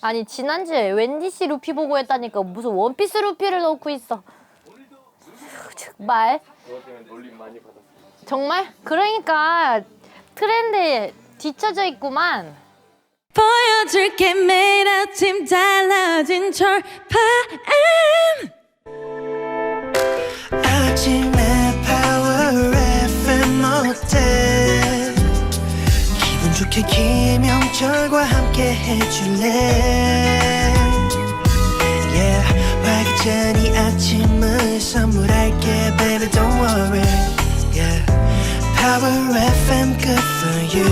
아니 지난주에 웬디 씨 루피 보고 했다니까 무슨 원피스 루피를 넣고 있어. 정말 정말 그러니까 트렌드에 뒤처져 있구만. 보여줄게 매일 아침 달라진 철파엠 아침에 파워 FM 기분 좋게 김영철과 함께 해줄래 Yeah 활기찬 이 아침을 선물할게 baby don't worry Yeah Power FM good for you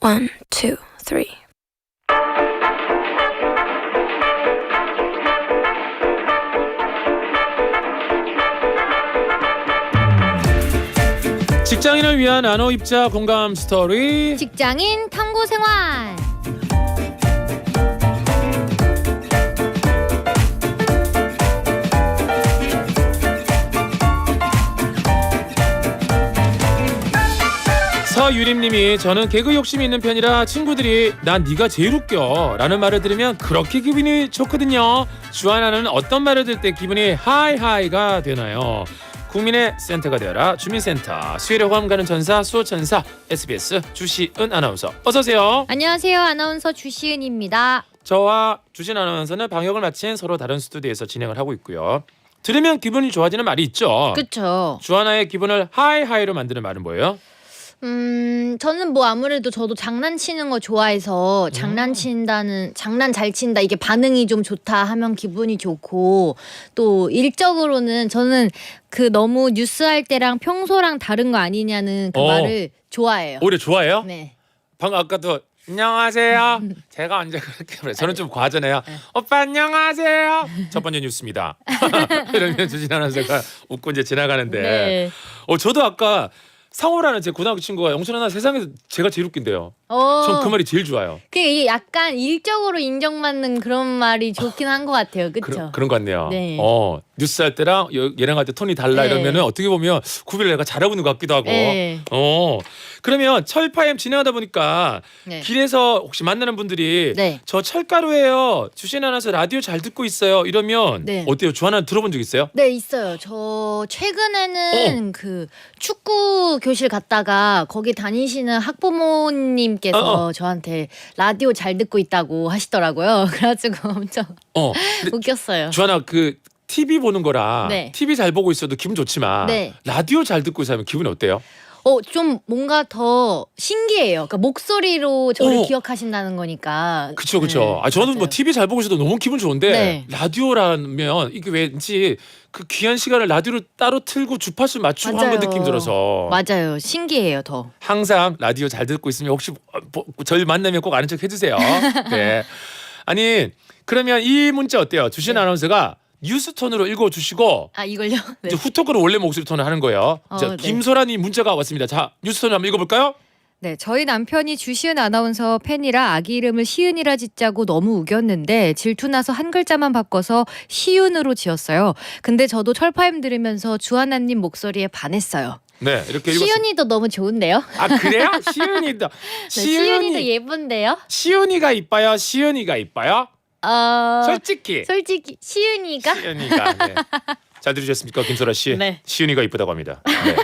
One, two, three 직장인을 위한 나노 입자 공감 스토리. 직장인 탐구 생활. 서유림님이 저는 개그 욕심이 있는 편이라 친구들이 난 네가 제일 웃겨. 라는 말을 들으면 그렇게 기분이 좋거든요. 주하나는 어떤 말을 들을 때 기분이 하이하이가 되나요 국민의 센터가 되어라 주민센터 수요일에 호감 가는 전사 수호천사 SBS 주시은 아나운서 어서 오세요 안녕하세요 아나운서 주시은입니다. 저와 주신 아나운서는 방역을 마친 서로 다른 스튜디오에서 진행을 하고 있고요 들으면 기분이 좋아지는 말이 있죠 그쵸. 주하나의 기분을 하이하이로 만드는 말은 뭐예요? 음, 저는 뭐 아무래도 저도 장난치는 거 좋아해서 장난친다는 장난 잘 친다 이게 반응이 좀 좋다 하면 기분이 좋고 또 일적으로는 저는 그 너무 뉴스 할 때랑 평소랑 다른 거 아니냐는 그 어. 말을 좋아해요. 오히려 좋아해요? 네. 방금 아까도 안녕하세요. 제가 언제 그렇게 그래? 저는 좀 과하잖아요. 네. 오빠 안녕하세요. 첫 번째 뉴스입니다. 이러면 주진 아나운서가 웃고 이제 지나가는데, 네. 어 저도 아까 상호라는 제 고등학교 친구가 영철 하나 세상에서 제가 제일 웃긴데요. 어. 전 그 말이 제일 좋아요. 그게 이게 약간 일적으로 인정받는 그런 말이 좋긴 한 것 같아요. 그렇죠? 그런 그런 것 같네요. 네. 어 뉴스 할 때랑 여- 얘랑 할 때 톤이 달라 네. 이러면은 어떻게 보면 구비를 내가 잘하고 있는 것 같기도 하고. 네. 어 그러면 철파엠 진행하다 보니까 네. 길에서 혹시 만나는 분들이 네. 저 철가루예요. 주신 아나서 라디오 잘 듣고 있어요. 이러면 네. 어때요? 주하나 들어본 적 있어요? 네 있어요. 저 최근에는 그 축구 교실 갔다가 거기 다니시는 학부모님께서 어, 저한테 라디오 잘 듣고 있다고 하시더라고요. 그래가지고 엄청 어. 근데 웃겼어요. 주하나 그 TV 보는 거라 네. TV 잘 보고 있어도 기분 좋지만 네. 라디오 잘 듣고 있으면 기분이 어때요? 어 좀 뭔가 더 신기해요. 그러니까 목소리로 저를 어. 기억하신다는 거니까. 그쵸 그쵸. 네, 아 저는 뭐 맞아요. TV 잘 보고 있어도 너무 기분 좋은데 네. 라디오라면 이게 왠지 그 귀한 시간을 라디오로 따로 틀고 주파수 맞추고 한거 맞아요. 느낌 들어서 맞아요. 신기해요 더. 항상 라디오 잘 듣고 있으면 혹시 어, 뭐, 저희 만나면 꼭 아는 척 해주세요. 네. 아니 그러면 이 문자 어때요? 주신 네. 아나운서가 뉴스 톤으로 읽어주시고 아 이걸요? 네. 이제 후토크로 원래 목소리 톤을 하는 거예요. 어, 자, 네. 김소란이 문자가 왔습니다. 자 뉴스 톤 한번 읽어볼까요? 네, 저희 남편이 주시은 아나운서 팬이라 아기 이름을 시은이라 짓자고 너무 우겼는데 질투나서 한 글자만 바꿔서 시윤으로 지었어요. 근데 저도 철파임 들으면서 주하나님 목소리에 반했어요. 네 이렇게 읽었습니다. 시윤이도 너무 좋은데요? 아 그래요? 시은이도 네, 시윤이도 예쁜데요? 시은이가 이뻐요. 시은이가 이뻐요. 어 솔직히 솔직히 시윤이가 시은이가 네. 잘 들으셨습니까, 김소라 씨? 네. 시은이가 이쁘다고 합니다. 네.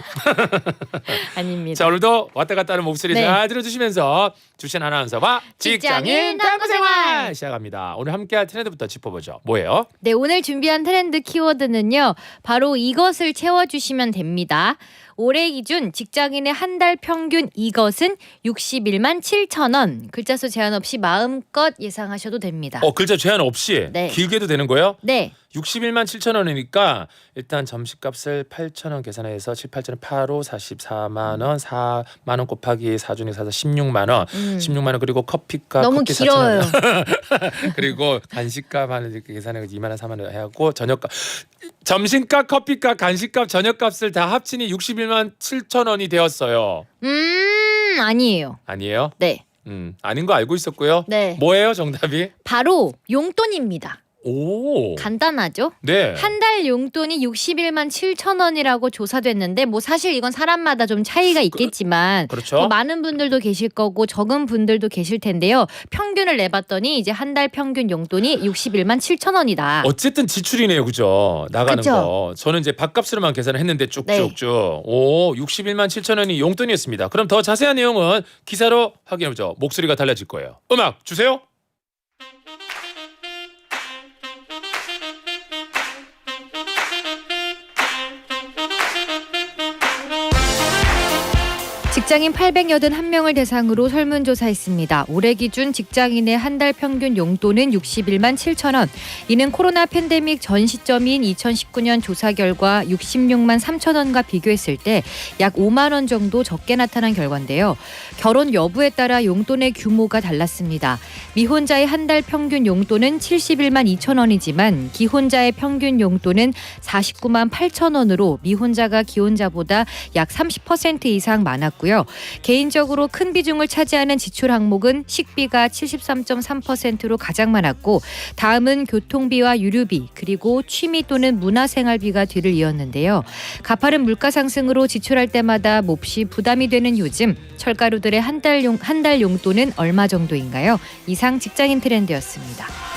아닙니다. 자 오늘도 왔다 갔다 하는 목소리 네. 잘 들어주시면서 주신 아나운서와 직장인 직장인 탐구생활 탐구생활 시작합니다. 오늘 함께할 트렌드부터 짚어보죠. 뭐예요? 네, 오늘 준비한 트렌드 키워드는요. 바로 이것을 채워주시면 됩니다. 올해 기준 직장인의 한 달 평균 이것은 61만 7천 원. 글자 수 제한 없이 마음껏 예상하셔도 됩니다. 어 글자 제한 없이 네. 길게도 되는 거예요? 네, 61만 7천 원이니까 일단 점심값을 8천 원 계산해서 7, 8천 원 8호 44만 원 4만 원 곱하기 4 중에 4서 16만 원 음. 16만 원 그리고 커피값 너무 커피 4,000 길어요. 원. 그리고 간식값 하는 이렇게 계산해 2만 원 3만 원 하고 저녁값 점심값 커피값 간식값 저녁값을 다 합치니 61만 7천 원이 되었어요 음, 아니에요. 아니에요? 네, 음 아닌 거 알고 있었고요 네. 뭐예요 정답이? 바로 용돈입니다. 오. 간단하죠? 네. 한 달 용돈이 61만 7천 원이라고 조사됐는데 뭐 사실 이건 사람마다 좀 차이가 있겠지만 그렇죠. 뭐 많은 분들도 계실 거고 적은 분들도 계실 텐데요. 평균을 내봤더니 이제 한 달 평균 용돈이 61만 7천 원이다. 어쨌든 지출이네요, 그죠? 나가는 그쵸? 거. 저는 이제 밥값으로만 계산을 했는데 쭉쭉쭉. 오, 61만 7천 원이 용돈이었습니다. 그럼 더 자세한 내용은 기사로 확인해보죠. 목소리가 달라질 거예요. 음악 주세요. 직장인 881명을 대상으로 설문조사했습니다. 올해 기준 직장인의 한 달 평균 용돈은 61만 7천 원. 이는 코로나 팬데믹 전 시점인 2019년 조사 결과 66만 3천 원과 비교했을 때 약 5만 원 정도 적게 나타난 결과인데요. 결혼 여부에 따라 용돈의 규모가 달랐습니다. 미혼자의 한 달 평균 용돈은 71만 2천 원이지만 기혼자의 평균 용돈은 49만 8천 원으로 미혼자가 기혼자보다 약 30% 이상 많았고요. 개인적으로 큰 비중을 차지하는 지출 항목은 식비가 73.3%로 가장 많았고 다음은 교통비와 유류비 그리고 취미 또는 문화생활비가 뒤를 이었는데요. 가파른 물가 상승으로 지출할 때마다 몹시 부담이 되는 요즘 철가루들의 한 달 용 한 달 용돈은 얼마 정도인가요? 이상 직장인 트렌드였습니다.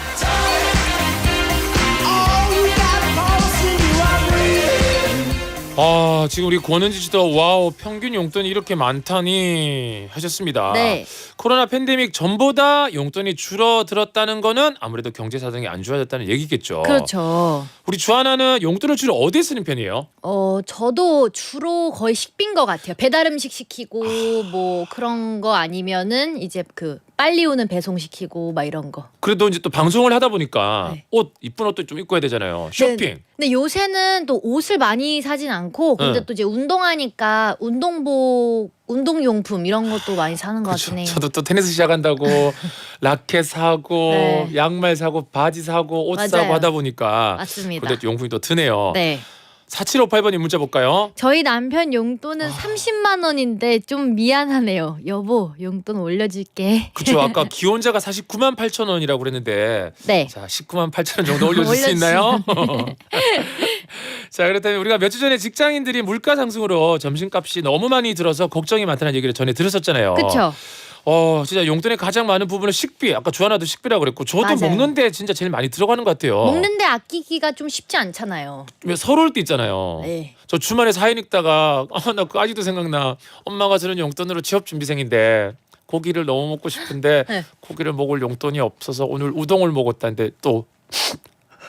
아, 지금 우리 권은지 씨도 와우, 평균 용돈이 이렇게 많다니 하셨습니다. 네. 코로나 팬데믹 전보다 용돈이 줄어들었다는 거는 아무래도 경제 사정이 안 좋아졌다는 얘기겠죠. 그렇죠. 우리 주하나는 용돈을 주로 어디에 쓰는 편이에요? 어, 저도 주로 거의 식비인 것 같아요. 배달 음식 시키고 뭐 그런 거 아니면은 이제 그 빨리 오는 배송 시키고 막 이런 거. 그래도 이제 또 방송을 하다 보니까 네. 옷 이쁜 옷도 좀 입고 해야 되잖아요. 쇼핑. 근데 요새는 또 옷을 많이 사진 않고 근데 응. 또 이제 운동하니까 운동복, 운동용품 이런 것도 많이 사는 것 그쵸. 같긴 해요. 저도 또 테니스 시작한다고 라켓 사고 네. 양말 사고 바지 사고 옷 맞아요. 사고 하다 보니까 맞습니다. 또 용품이 또 드네요. 네. 4758번님 문자 볼까요? 저희 남편 용돈은 아. 30만 원인데 좀 미안하네요. 여보, 용돈 올려줄게. 그쵸 아까 기혼자가 49만 8천 원이라고 그랬는데 네. 자 19만 8천 원 정도 올려줄 수 있나요? 자 그렇다면 우리가 몇주 전에 직장인들이 물가 상승으로 점심값이 너무 많이 들어서 걱정이 많다는 얘기를 전에 들었었잖아요. 그쵸? 어 진짜 용돈의 가장 많은 부분은 식비. 아까 주하나도 식비라고 그랬고 저도 맞아요. 먹는데 진짜 제일 많이 들어가는 것 같아요. 먹는데 아끼기가 좀 쉽지 않잖아요. 왜 서러울 때 있잖아요. 네. 저 주말에 사연 읽다가 아, 나 그거 아직도 생각나. 엄마가 주는 용돈으로 취업 준비생인데 고기를 너무 먹고 싶은데 네. 고기를 먹을 용돈이 없어서 오늘 우동을 먹었다는데 또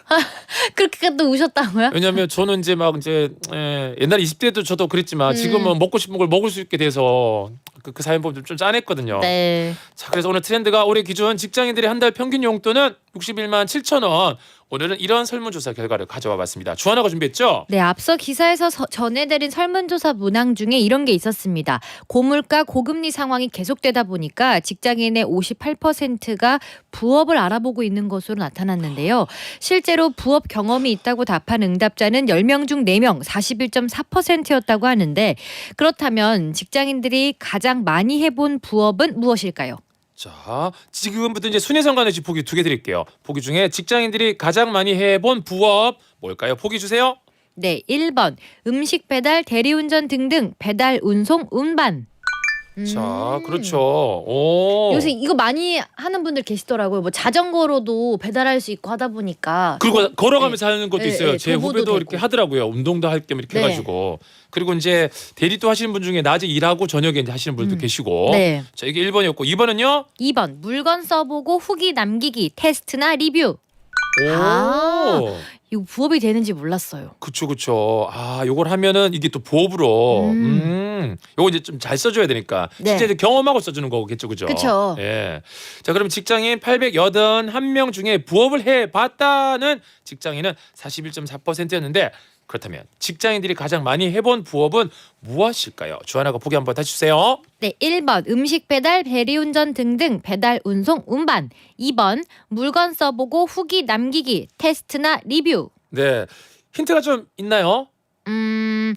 그렇게 또 우셨다고요? 왜냐면 저는 이제 막 이제 에, 옛날에 20대도 저도 그랬지만 음. 지금은 먹고 싶은 걸 먹을 수 있게 돼서 그, 그 사연 보면 좀 짠했거든요. 네. 자 그래서 오늘 트렌드가 올해 기준 직장인들의 한 달 평균 용돈은 61만 7천 원. 오늘은 이런 설문조사 결과를 가져와 봤습니다. 주하나가 준비했죠? 네, 앞서 기사에서 서- 전해드린 설문조사 문항 중에 이런 게 있었습니다. 고물가, 고금리 상황이 계속되다 보니까 직장인의 58%가 부업을 알아보고 있는 것으로 나타났는데요. 실제로 부업 경험이 있다고 답한 응답자는 10명 중 4명, 41.4%였다고 하는데 그렇다면 직장인들이 가장 많이 해본 부업은 무엇일까요? 자, 지금부터 이제 순회성 관없이 보기 두 개 드릴게요. 보기 중에 직장인들이 가장 많이 해본 부업 뭘까요? 보기 주세요. 네, 1번 음식 배달, 대리운전 등등 배달, 운송, 운반. 자, 음. 그렇죠. 오. 요새 이거 많이 하는 분들 계시더라고요. 뭐 자전거로도 배달할 수 있고 하다 보니까. 그리고 걸어가면서 하는 것도 네, 있어요. 네, 제 도보도 후배도 되고. 이렇게 하더라고요. 운동도 할 겸 이렇게 네. 해가지고. 그리고 이제 대리 또 하시는 분 중에 낮에 일하고 저녁에 이제 하시는 분도 음. 계시고. 네. 자, 이게 1번이었고 2번은요? 2번 물건 써보고 후기 남기기 테스트나 리뷰. 오. 아. 이거 부업이 되는지 몰랐어요. 그쵸 그쵸 아 요걸 하면은 이게 또 보업으로 음, 음. 요거 이제 좀 잘 써줘야 되니까 네. 실제 이제 경험하고 써주는 거겠죠 그죠 그쵸. 예 자 그럼 직장인 881명 중에 부업을 해봤다는 직장인은 41.4%였는데 그렇다면 직장인들이 가장 많이 해본 부업은 무엇일까요 주하나가 보기 한번 다시 주세요 네, 1번 음식 배달, 대리운전 등등 배달, 운송, 운반. 2번 물건 써보고 후기 남기기 테스트나 리뷰. 네 힌트가 좀 있나요 음,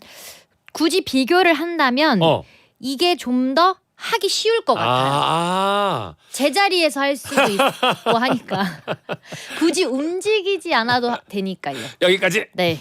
굳이 비교를 한다면 어 이게 좀 더 하기 쉬울 것 같아요. 아, 제자리에서 할 수도 있고 하니까 굳이 움직이지 않아도 하- 되니까요. 여기까지. 네.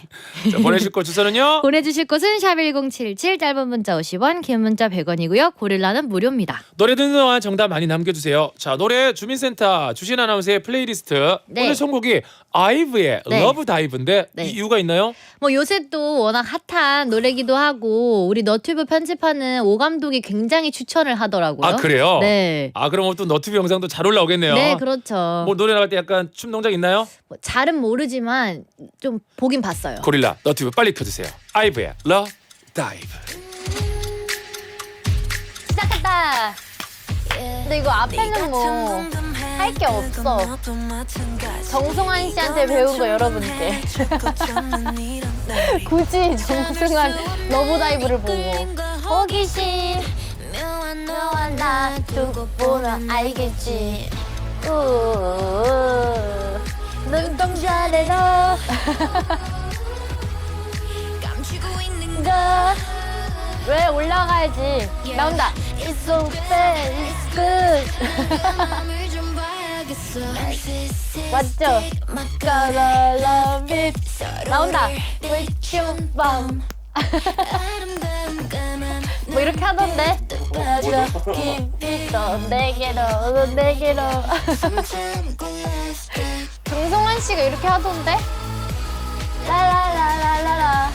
자, 보내실 곳 주소는요. 보내주실 곳은 샵1077 짧은 문자 50원 긴 문자 100원이고요. 고릴라는 무료입니다. 노래 듣는 동안 정답 많이 남겨주세요. 자, 노래 주민센터 주신 아나운서의 플레이리스트. 네. 오늘 선곡이 아이브의 네. 러브 다이브인데 네. 이 이유가 있나요? 뭐 요새 또 워낙 핫한 노래기도 하고 우리 너튜브 편집하는 오 감독이 굉장히 추천을 하더라고요. 아 그래요? 네. 아 그럼 또 너튜브 영상도 잘 올라오겠네요. 네, 그렇죠. 뭐 노래 나갈 때 약간 춤 동작 있나요? 뭐 잘은 모르지만 좀 보긴 봤어요. 고릴라 너튜브 빨리 켜주세요. 아이브의 러브 다이브. 시작했다. 근데 이거 앞에는 뭐 할 게 없어. 정승환 씨한테 배운 거 여러분께. 굳이 정승환 러브다이브를 보고 호기심 묘한 나 두고 보면 알겠지? 우우우. 눈동자래로 왜 올라가야지? 나온다. It's so bad, it's good. 맞죠? Gotta love it 나온다. With you bomb 뭐 이렇게 하던데 맞아 깊이 너 내게로 너 내게로. 정성환 씨가 이렇게 하던데? 라라라라라라.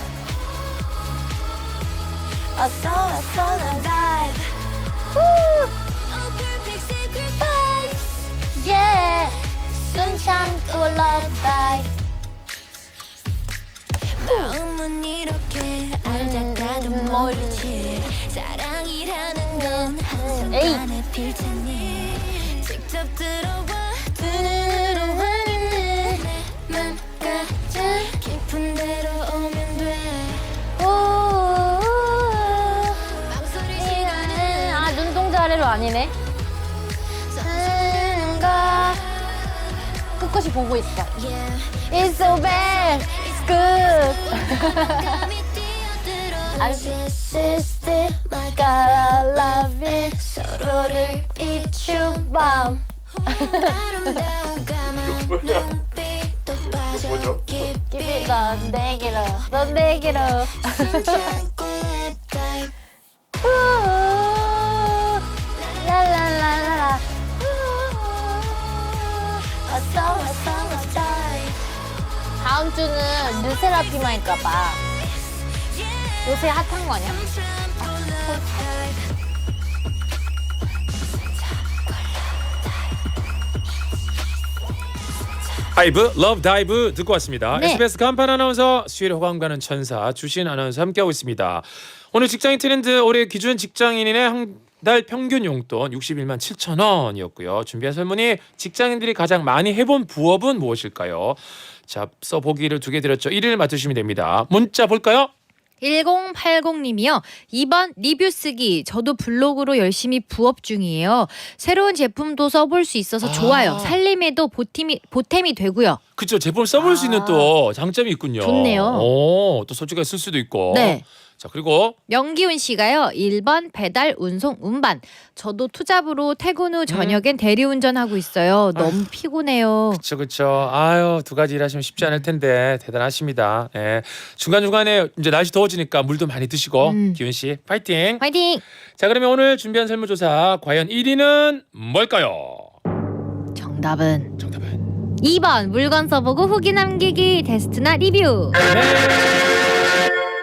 어서 어서 나 dive Yeah. 숨 참고 love dive 마음은 이렇게 알다가도 모르지. 사랑이라는 건 음, 아 아니네 끝까지 보고 yeah It's so bad It's good I Gotta love it. 서로를 비추밤. 아름다운 까만 눈빛도 빠져 깊이 깊이 넌 내게로. 넌 내게로. 숨 참고 랩 다이브 우우, 랄랄랄라. 왔어 왔어 왔어 다음 주는 르세라핌일까봐 요새 핫한 거 아니야? 아이브 러브 다이브 듣고 왔습니다. 네. SBS 간판 아나운서 수요일 호감 가는 천사 주신 아나운서 함께하고 있습니다. 오늘 직장인 트렌드 올해 기준 직장인의 한 달 평균 용돈 61만 7천 원이었고요. 준비한 설문이 직장인들이 가장 많이 해본 부업은 무엇일까요? 자, 써 보기를 두 개 드렸죠. 1위를 맞추시면 됩니다. 문자 볼까요? 1080님이요. 2번 리뷰 쓰기. 저도 블로그로 열심히 부업 중이에요. 새로운 제품도 써볼 수 있어서 아. 좋아요. 살림에도 보탬이, 보탬이 되고요. 그쵸 제품 써볼 수 있는 아. 또 장점이 있군요. 좋네요. 오, 또 솔직하게 쓸 수도 있고. 네. 자 그리고 명기훈 씨가요. 1번 배달 운송 운반. 저도 투잡으로 퇴근 후 저녁엔 대리운전 하고 있어요. 너무 피곤해요. 그쵸 그쵸 아유 두 가지 일하시면 쉽지 않을 텐데 대단하십니다 예 중간 중간에 이제 날씨 더워지니까 물도 많이 드시고 음. 기훈 씨 파이팅 화이팅! 자 그러면 오늘 준비한 설문조사 과연 1위는 뭘까요 정답은 정답은 2번 물건 써보고 후기 남기기 테스트나 리뷰. 네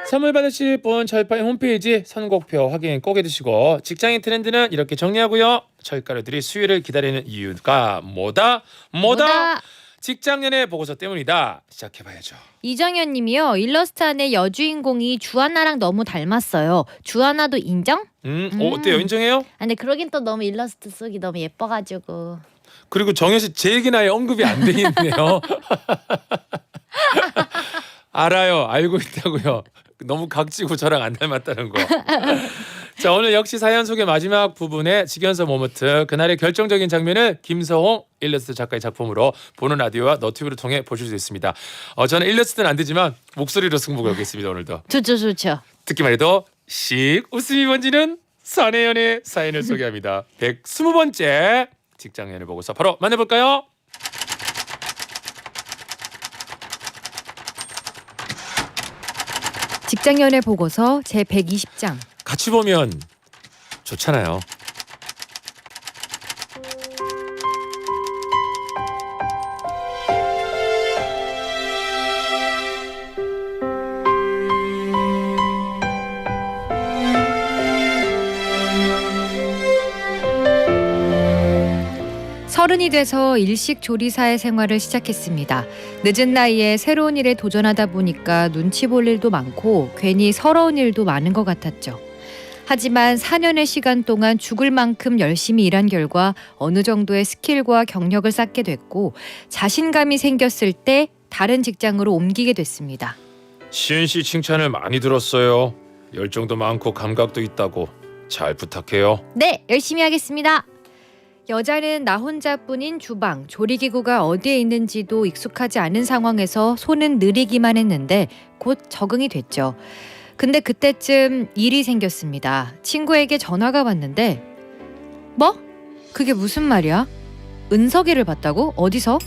선물 받으실 분 철파의 홈페이지 선곡표 확인 꼭 해두시고 직장인 트렌드는 이렇게 정리하고요 철가루들이 수요일을 기다리는 이유가 뭐다 뭐다, 뭐다? 직장연애 보고서 때문이다 시작해봐야죠 이정현 님이요. 일러스트 안에 여주인공이 주하나랑 너무 닮았어요. 주하나도 인정? 음, 어, 어때요 인정해요? 아, 근데 그러긴 또 너무 일러스트 쓰기 너무 예뻐가지고 그리고 정현 씨제 얘기 나에 언급이 안 돼 있네요. 알아요. 알고 있다고요. 너무 각지고 저랑 안 닮았다는 거. 자 오늘 역시 사연 소개 마지막 부분에 직연서 모먼트 그날의 결정적인 장면을 김서홍 일러스트 작가의 작품으로 보는 라디오와 너튜브를 통해 보실 수 있습니다. 어, 저는 일러스트는 안 되지만 목소리로 승부 걸겠습니다 오늘도. 좋죠 좋죠 듣기만 해도 씩 웃음이 번지는 사내 연애 사연을 소개합니다. 120번째 직장 연애 보고서 바로 만나볼까요? 직장 연애 보고서 제 120장. 같이 보면 좋잖아요. 서른이 돼서 일식 조리사의 생활을 시작했습니다. 늦은 나이에 새로운 일에 도전하다 보니까 눈치 볼 일도 많고 괜히 서러운 일도 많은 것 같았죠. 하지만 4년의 시간 동안 죽을 만큼 열심히 일한 결과 어느 정도의 스킬과 경력을 쌓게 됐고 자신감이 생겼을 때 다른 직장으로 옮기게 됐습니다. 시은 씨 칭찬을 많이 들었어요. 열정도 많고 감각도 있다고 잘 부탁해요. 네, 열심히 하겠습니다. 여자는 나 혼자뿐인 주방, 조리기구가 어디에 있는지도 익숙하지 않은 상황에서 손은 느리기만 했는데 곧 적응이 됐죠. 근데 그때쯤 일이 생겼습니다. 친구에게 전화가 왔는데 뭐? 그게 무슨 말이야? 은석이를 봤다고? 어디서?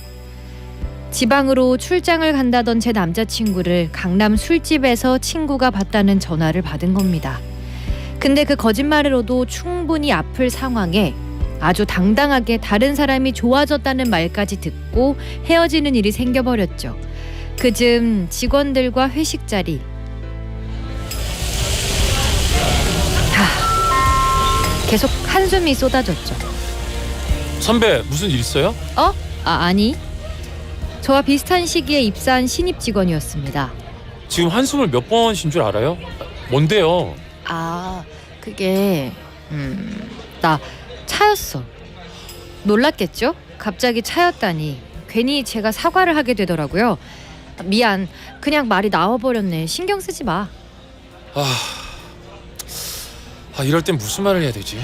지방으로 출장을 간다던 제 남자친구를 강남 술집에서 친구가 봤다는 전화를 받은 겁니다. 근데 그 거짓말으로도 충분히 아플 상황에 아주 당당하게 다른 사람이 좋아졌다는 말까지 듣고 헤어지는 일이 생겨버렸죠. 그즘 직원들과 회식 자리. 하, 계속 한숨이 쏟아졌죠. 선배 무슨 일 있어요? 아, 아니. 저와 비슷한 시기에 입사한 신입 직원이었습니다. 지금 한숨을 몇번쉰줄 알아요? 뭔데요? 아, 그게 음, 나 차였어. 놀랐겠죠? 갑자기 차였다니. 괜히 제가 사과를 하게 되더라고요. 미안. 그냥 말이 나와 버렸네. 신경 쓰지 마. 아 이럴 땐 무슨 말을 해야 되지?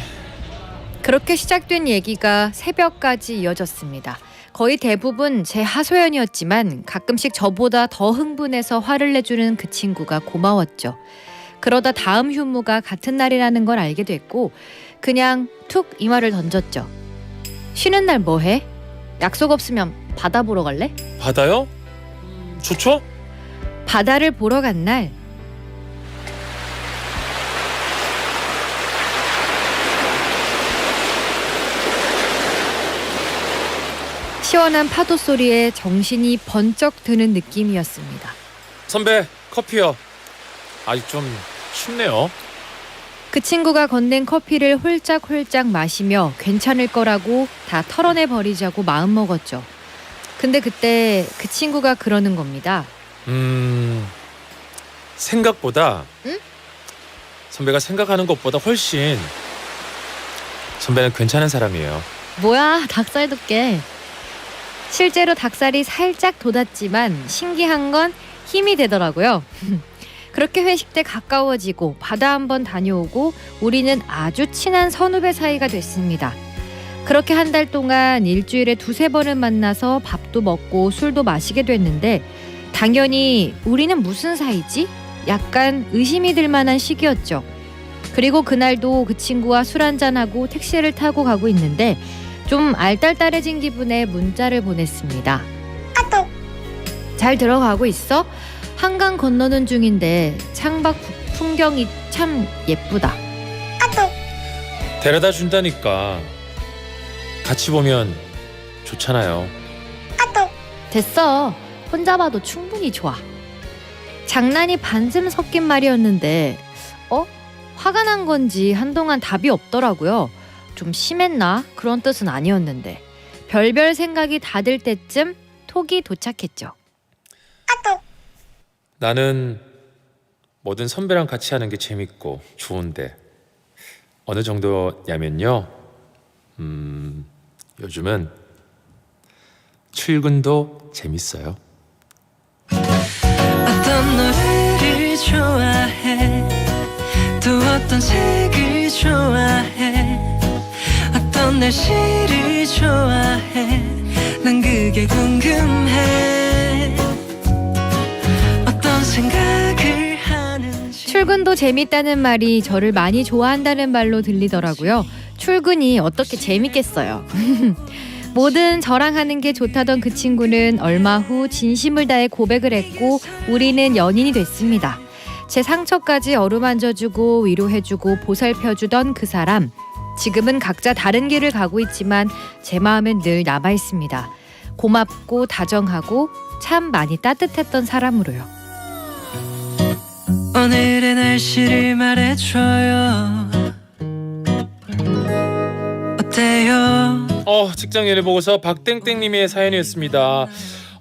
그렇게 시작된 얘기가 새벽까지 이어졌습니다. 거의 대부분 제 하소연이었지만 가끔씩 저보다 더 흥분해서 화를 내주는 그 친구가 고마웠죠. 그러다 다음 휴무가 같은 날이라는 걸 알게 됐고 그냥 툭 이 말을 던졌죠. 쉬는 날 뭐 해? 약속 없으면 바다 보러 갈래? 바다요? 좋죠? 바다를 보러 간 날 시원한 파도 소리에 정신이 번쩍 드는 느낌이었습니다. 선배 커피요. 아직 좀 춥네요. 그 친구가 건넨 커피를 홀짝홀짝 마시며 괜찮을 거라고 다 털어내 버리자고 마음먹었죠. 근데 그때 그 친구가 그러는 겁니다. 음 생각보다 응? 선배가 생각하는 것보다 훨씬 선배는 괜찮은 사람이에요. 뭐야 닭살 돋게. 실제로 닭살이 살짝 돋았지만 신기한 건 힘이 되더라고요. 그렇게 회식 때 가까워지고 바다 한번 다녀오고 우리는 아주 친한 선후배 사이가 됐습니다. 그렇게 한 달 동안 일주일에 두세 번은 만나서 밥도 먹고 술도 마시게 됐는데 당연히 우리는 무슨 사이지? 약간 의심이 들 만한 시기였죠. 그리고 그날도 그 친구와 술 한잔하고 택시를 타고 가고 있는데 좀 알딸딸해진 기분에 문자를 보냈습니다. 잘 들어가고 있어? 한강 건너는 중인데 창밖 부- 풍경이 참 예쁘다. 데려다 준다니까 같이 보면 좋잖아요. 됐어. 혼자 봐도 충분히 좋아. 장난이 반쯤 섞인 말이었는데 어? 화가 난 건지 한동안 답이 없더라고요. 좀 심했나? 그런 뜻은 아니었는데 별별 생각이 다 들 때쯤 톡이 도착했죠. 나는 뭐든 선배랑 같이 하는 게 재밌고 좋은데 어느 정도냐면요. 음, 요즘은 출근도 재밌어요. 어떤 노래를 좋아해 또 어떤 색을 좋아해 어떤 날씨를 좋아해 난 그게 궁금해 출근도 재밌다는 말이 저를 많이 좋아한다는 말로 들리더라고요. 출근이 어떻게 재밌겠어요. 뭐든 저랑 하는 게 좋다던 그 친구는 얼마 후 진심을 다해 고백을 했고 우리는 연인이 됐습니다. 제 상처까지 어루만져주고 위로해주고 보살펴주던 그 사람. 지금은 각자 다른 길을 가고 있지만 제 마음엔 늘 남아 있습니다. 고맙고 다정하고 참 많이 따뜻했던 사람으로요. 오늘의 날씨를 말해줘요 어때요 어 직장 연애 보고서 박땡땡님의 사연이었습니다.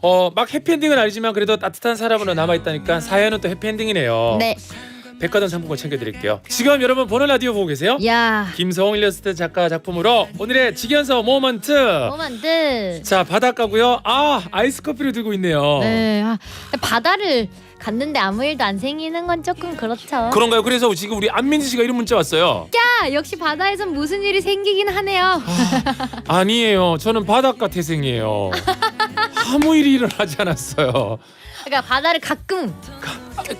어 막 해피엔딩은 아니지만 그래도 따뜻한 사람으로 남아 있다니까 사연은 또 해피엔딩이네요. 네. 백화점 상품권 챙겨드릴게요. 지금 여러분 보는 라디오 보고 계세요? 야. 김성훈 일러스트 작가 작품으로 오늘의 직연서 모먼트. 뭐만들. 자 바닷가고요. 아 아이스 커피를 들고 있네요. 네. 아, 바다를 갔는데 아무 일도 안 생기는 건 조금 그렇죠. 그런가요? 그래서 지금 우리 안민지 씨가 이런 문자 왔어요. 야, 역시 바다에선 무슨 일이 생기긴 하네요. 아니에요. 저는 바닷가 태생이에요. 아무 일이 일어나지 않았어요. 그러니까 바다를 가끔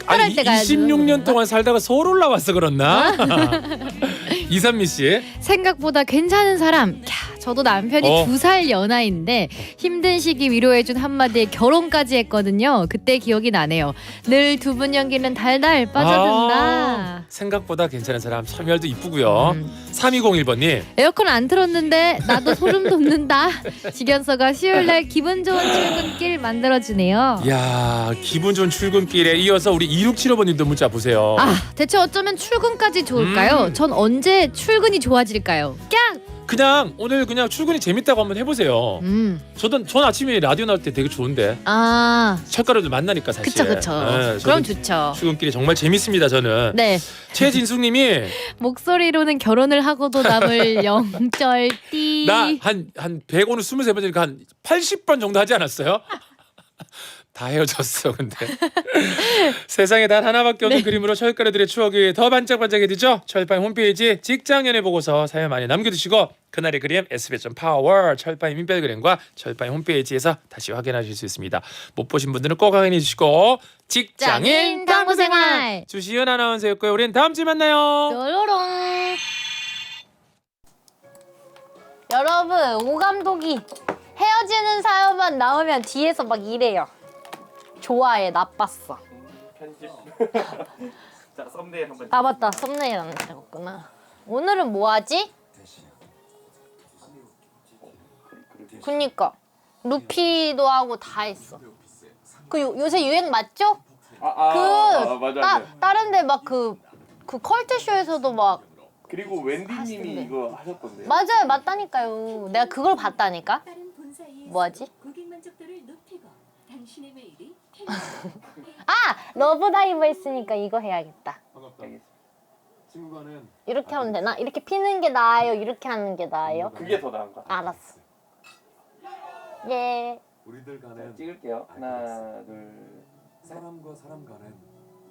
아니 때 가야죠. 26년 동안 살다가 서울 올라와서 그렇나? 이산미 씨. 생각보다 괜찮은 사람. 야, 저도 남편이 어. 두 살 연하인데 힘든 시기 위로해준 한마디에 결혼까지 했거든요. 그때 기억이 나네요. 늘 두 분 연기는 달달 빠져든다. 아, 생각보다 괜찮은 사람 참여도 이쁘고요. 음. 3201번님. 에어컨 안 틀었는데 나도 소름 돋는다. 직연서가 수요일 날 기분 좋은 출근길 만들어주네요. 야 기분 좋은 출근길에 이어서 우리 2675번님도 문자 보세요. 아 대체 어쩌면 출근까지 좋을까요? 음. 전 언제 출근이 좋아질까요? 깍! 그냥 오늘 그냥 출근이 재밌다고 한번 해보세요. 음. 저도 전 아침에 라디오 나올 때 되게 좋은데 아 철가루들 만나니까 사실. 그쵸 그쵸. 네, 그럼 좋죠. 출근길이 정말 재밌습니다 저는. 네 최진숙님이 목소리로는 결혼을 하고도 남을 영절띠. 나 한 한 100원을 23번 이니까 한 80번 정도 하지 않았어요? 다 헤어졌어 근데 세상에 단 하나밖에 없는 네. 그림으로 철가루들의 추억이 더 반짝반짝해지죠 철파임 홈페이지 직장연애 보고서 사연 많이 남겨두시고 그날의 그림 SBS 파워 철파임 인별그램과 철파임 홈페이지에서 다시 확인하실 수 있습니다 못 보신 분들은 꼭 확인해 주시고 직장인 당구생활. 주시은 아나운서였고요 우린 다음 주에 만나요 뾰로롱. 여러분 오 감독이 헤어지는 사연만 나오면 뒤에서 막 이래요. 좋아해 나빴어. 자 썸네일 한번 아 맞다 썸네일 안 찍었구나. 오늘은 뭐 하지? 그니까 루피도 하고 다 했어. 그 요, 요새 유행 맞죠? 아, 아, 그 아, 맞아 따, 맞아 다른데 막 그 그 컬트 쇼에서도 막 그리고 웬디님이 이거 하셨던데 맞아요 맞다니까요. 내가 그걸 봤다니까. 뭐하지? 고객 만족도를 높이고 당신의 메일이 아 러브 다이브 했으니까 이거 해야겠다. 친구가는 이렇게 하면 되나? 이렇게 피는 게 나아요? 이렇게 하는 게 나아요? 그게 더 나은 것 같아 알았어. 예. 우리들 간엔 찍을게요 하나 둘 사람과 사람 간엔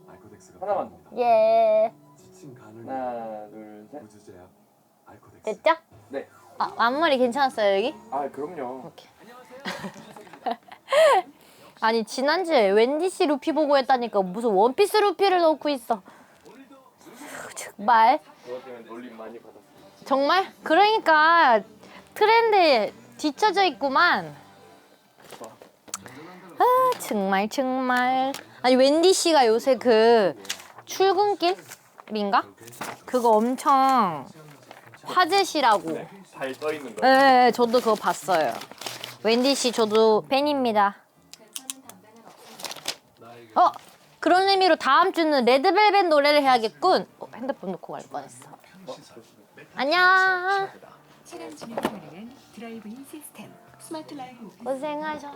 알코덱스가 하나만. 필요합니다. 예. 지친 간을 하나 둘셋아 구주제약 알코덱스. 됐죠? 네. 아 앞머리 괜찮았어요 여기? 아, 그럼요 아니 지난주에 웬디 씨 루피 보고 했다니까 무슨 원피스 루피를 넣고 있어. 정말 그것 때문에 놀림 많이 받았어 정말 그러니까 트렌드에 뒤처져 있구만. 아 정말 정말 아니 웬디 씨가 요새 그 출근길인가 그거 엄청 화제시라고. 발 떠 있는 거 네, 저도 그거 봤어요. 웬디 씨 저도 팬입니다. 어 그런 의미로 다음 주는 레드벨벳 노래를 해야겠군. 어, 핸드폰 놓고 갈 뻔했어. 안녕. 드라이브인 시스템 스마트 라이브 고생하셨.